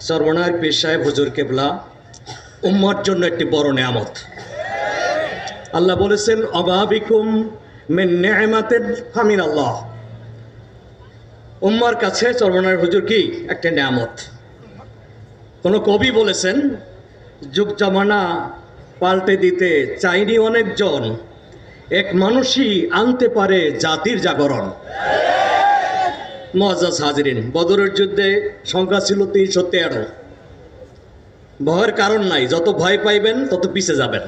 সর্বনার পীর সাহেব হুজুর কেবলা, উম্মার জন্য একটি বড় নেয়ামত। আল্লাহ বলেছেন, অবাবিকুম মিন নি'মাতিন ফামিন আল্লাহ উম্মার কাছে চরমনার হুজুর কি? একটা নেয়ামত। কোন কবি বলেছেন, যুগ জামানা পাল্টে দিতে চাইনি অনেকজন, এক মানুষই আনতে পারে জাতির জাগরণ। মজাজ হাজরিন। বদরের যুদ্ধে সংখ্যা ছিল তিনশো তেরো। ভয়ের কারণ নাই, যত ভয় পাইবেন তত পিছে যাবেন।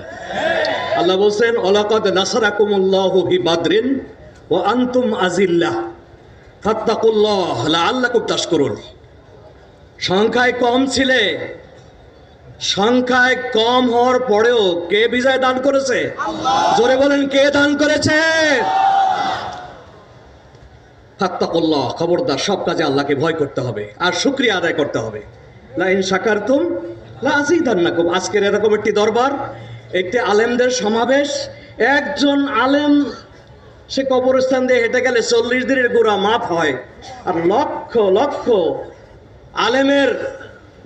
আল্লাহ বলছেন ওলাকাদ নাসারাকুমুল্লাহ হি বাদরিন ও আন্তুম আজিল্লাহ ফাত্তাকুল্লাহ, লাআল্লাকুম তাশকুরুন। সংখ্যায় কম ছিলে। সংখ্যায় কম হওয়ার পরেও কে বিজয় দান করেছে? জোরে বলেন, কে দান করেছে? ফাত্তাকুল্লাহ খবরদার, সব কাজে আল্লাহকে ভয় করতে হবে আর শুক্রিয়া আদায় করতে হবে। লাইন সাকারতুম লা আযীদান্নাকুম আজকের এরকম একটি দরবার, একটি আলেমদের সমাবেশ। একজন আলেম, সে কবরস্থান দিয়ে হেঁটে গেলে চল্লিশ দিনের গোড়া মাপ হয়। আর লক্ষ লক্ষ আলেমের,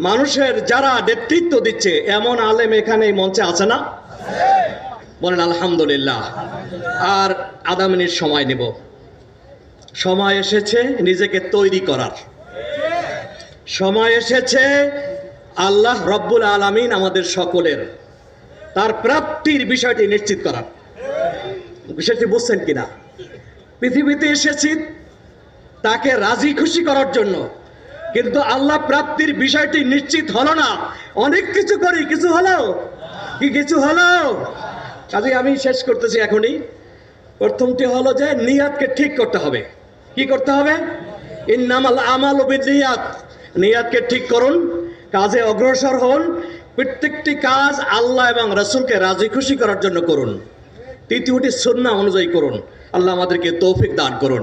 মানুষের যারা নেতৃত্ব দিচ্ছে, এমন আলেম এখানে এই মঞ্চে আছে না? বলেন, আলহামদুলিল্লাহ। আর আধা মিনিট সময় নেব। সময় এসেছে নিজেকে তৈরি করার। সময় এসেছে আল্লাহ রব্বুল আলামিন আমাদের সকলের তার প্রাপ্তির বিষয়টি নিশ্চিত করার। বিষয়টি বুঝছেন কিনা? পৃথিবীতে এসেছি তাকে রাজি খুশি করার জন্য, কিন্তু আল্লাহ প্রাপ্তির বিষয়টি নিশ্চিত হলো না। অনেক কিছু করি, কিছু হলো? কি কিছু হলো? কাজে আমি শেষ করতেছি এখনই। প্রথমটি হলো যে নিয়াতকে ঠিক করতে হবে। কি করতে হবে? ইন্নামাল আমাল নিয়াত নিয়াতকে ঠিক করুন, কাজে অগ্রসর হন, প্রত্যেকটি কাজ আল্লাহ এবং রসুলকে রাজি খুশি করার জন্য করুন। তৃতীয়টি সন্না অনুযায়ী করুন। আল্লাহ আমাদেরকে তৌফিক দান করুন।